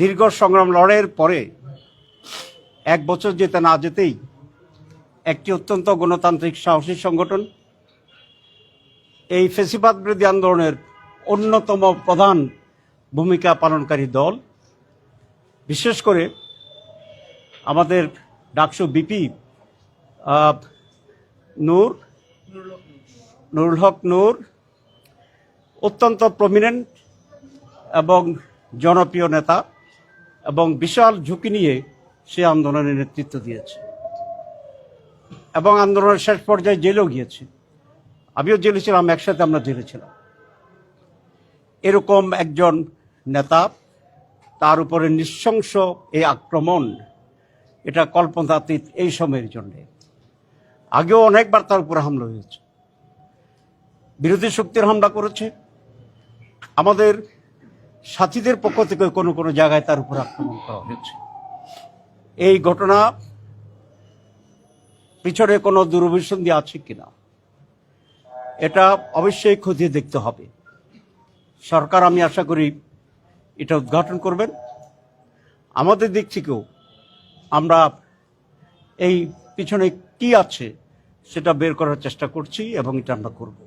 দীর্ঘ সংগ্রাম লড়াইয়ের পরে এক বছর যেতে না যেতেই একটি অত্যন্ত গণতান্ত্রিক সাহসী সংগঠন এই ফেসিবাদ বিরোধী আন্দোলনের অন্যতম প্রধান ভূমিকা পালনকারী দল। বিশেষ করে আমাদের ডাকসু বিপি নূর, নুরুল হক নূর, অত্যন্ত প্রমিনেন্ট এবং জনপ্রিয় নেতা। এবং বিশাল ঝুঁকি নিয়ে সে আন্দোলনের নেতৃত্ব দিয়েছে। এবং আন্দোলনের শেষ পর্যায়ে জেলেও গিয়েছে। আমিও জেলে ছিলাম, একসাথে আমরা জেলে ছিলাম। এরকম একজন নেতা, তার উপরে নৃশংস এই আক্রমণ, এটা কল্পনাতীত এই সময়ের জন্যে। আগেও অনেকবার তার উপরে হামলা হয়েছে। বিরোধী শক্তির হামলা করেছে। আমাদের সাথীদের পক্ষ থেকে কোনো কোনো জায়গায় তার উপর আক্রমণ করা হয়েছে। এই ঘটনা পিছনে কোনো দুরভিসন্ধি আছে কিনা, এটা অবশ্যই খতিয়ে দেখতে হবে। সরকার, আমি আশা করি এটা উদ্ঘাটন করবেন। আমাদের দিক থেকেও আমরা এই পিছনে কি আছে সেটা বের করার চেষ্টা করছি এবং এটা আমরা করব।